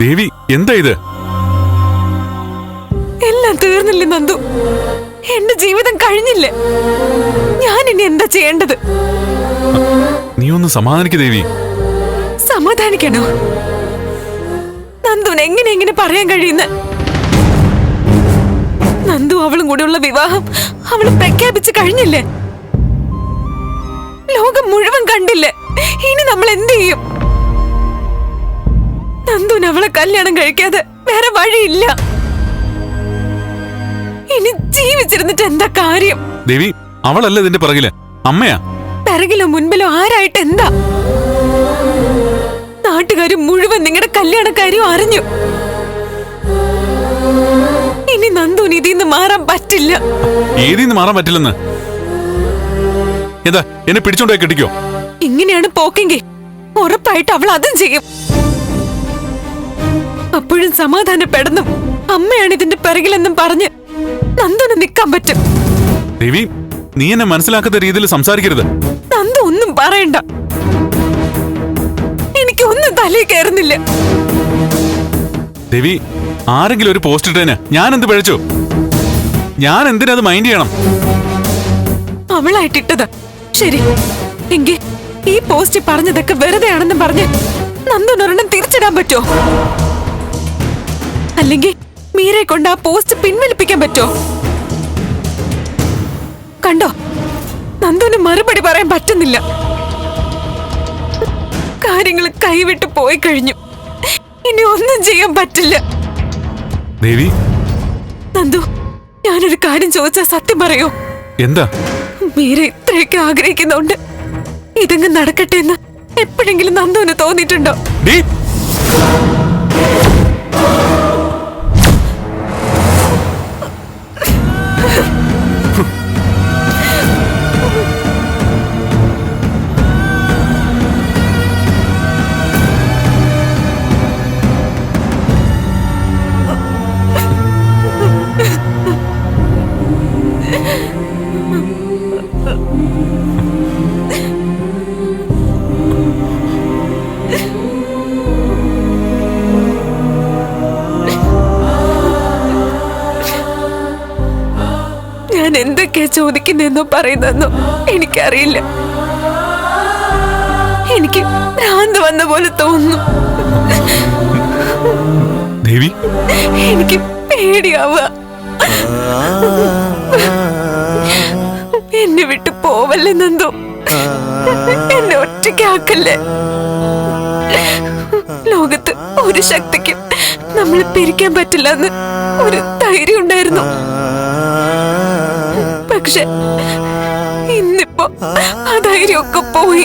ദേവി എന്താ ഇത്? എല്ലാം തീർന്നില്ലേ നന്ദു? എന്റെ ജീവിതം കഴിഞ്ഞില്ലേ? ഞാൻ ഇനി എന്താ ചെയ്യേണ്ടത്? നീ ഒന്ന് സമാധാനിക്കു ദേവി. സമാധാനിക്കണോ? നന്ദുവിന് എങ്ങനെ എങ്ങനെ പറയാൻ കഴിയുന്ന? നന്ദു അവളും കൂടെയുള്ള വിവാഹം അവൾ പ്രഖ്യാപിച്ചു കഴിഞ്ഞില്ലേ? ലോകം മുഴുവൻ കണ്ടില്ലേ? ഇനി നമ്മൾ എന്ത് ചെയ്യും? നന്ദുന് അവളെ കല്യാണം കഴിക്കാതെ വേറെ വഴിയില്ല. ഇനി ജീവിച്ചിരുന്നിട്ട് എന്താ കാര്യം? ദേവി അവളല്ല ഇതിന്റെ പിറകിൽ? അമ്മയാ? പിറകിലോ മുൻപിലോ ആരായിട്ട് എന്താ? നാട്ടുകാർ മുഴുവൻ നിങ്ങളുടെ കല്യാണക്കാരും അറിഞ്ഞു. ഇനി നന്ദുന് നിന്ന് മാറാൻ പറ്റില്ല. ഏതിന്ന് മാറാൻ പറ്റില്ലെന്ന്? എന്താ എന്നെ പിടിച്ചോണ്ടേ കിട്ടിക്കോ? ഇങ്ങനെയാണ് പോക്കെങ്കിൽ ഉറപ്പായിട്ട് അവൾ അതും ചെയ്യും. അപ്പോഴും സമാധാനപ്പെടുന്നു അമ്മയാണ് ഇതിന്റെ പിറകിലെന്നും പറഞ്ഞ് നന്ദന് നിക്കാൻ പറ്റും. രവി നീ എന്നെ മനസ്സിലാക്കാത്ത രീതിയിൽ സംസാരിക്കരുത്. നന്ദ ഒന്നും പറയണ്ട. എനിക്കൊന്നും തലയിൽ കയറുന്നില്ല. രവി ആരെങ്കിലും ഒരു പോസ്റ്റ് ഇട്ടേന്. ഞാൻ എന്ത് പഴച്ചു? ഞാൻ എന്തിനത് മൈൻഡ് ചെയ്യണം? അവളായിട്ടിട്ടതാ ശരി. എങ്കിൽ ഈ പോസ്റ്റ് പറഞ്ഞതൊക്കെ വെറുതെയാണെന്ന് പറഞ്ഞ് നന്ദനൊരെണ്ണം തിരിച്ചിടാൻ പറ്റോ അല്ലെങ്കിൽ മീരെ കൊണ്ട് ആ പോസ്റ്റ് പിൻവലിപ്പിക്കാൻ പറ്റോ? കണ്ടോ? നന്ദുവിന് മറുപടി പറയാൻ പറ്റുന്നില്ല. കാര്യങ്ങൾ കൈവിട്ട് പോയി കഴിഞ്ഞു. ഇനി ഒന്നും ചെയ്യാൻ പറ്റില്ല. ദേവി? നന്ദു ഞാനൊരു കാര്യം ചോദിച്ചാൽ സത്യം പറയോ? എന്താ? മീര ഇത്രയൊക്കെ ആഗ്രഹിക്കുന്നുണ്ട്. ഇതങ്ങ് നടക്കട്ടെ എന്ന് എപ്പോഴെങ്കിലും നന്ദുവിന് തോന്നിയിട്ടുണ്ടോ? എന്തൊക്കെയാ ചോദിക്കുന്നെന്നോ പറയുന്നെന്നോ എനിക്കറിയില്ല. എനിക്ക് ഭ്രാന്ത് വന്ന പോലെ തോന്നുന്നു. ദേവി? എനിക്ക് പേടിയാവുക. എന്നെ വിട്ട് പോവല്ലേ നന്ദു എന്നെ ഒറ്റയ്ക്കാക്കല്ലേ? ലോകത്ത് ഒരു ശക്തിക്കും നമ്മൾ പിരിക്കാൻ പറ്റില്ല എന്ന് ഒരു ധൈര്യം ഉണ്ടായിരുന്നു. പക്ഷെ ഇന്നിപ്പോ ആ ധൈര്യമൊക്കെ പോയി.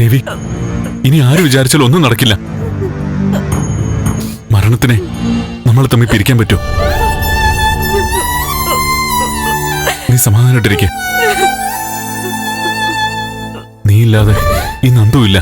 ദേവി ഇനി ആര് വിചാരിച്ചാലും ഒന്നും നടക്കില്ല. മരണത്തിനെ നമ്മൾ തമ്മിൽ പിരിക്കാൻ പറ്റൂ? നീ സമാധാനായിട്ടിരിക്കെ നീ ഇല്ലാതെ ഈ നന്ദുമില്ല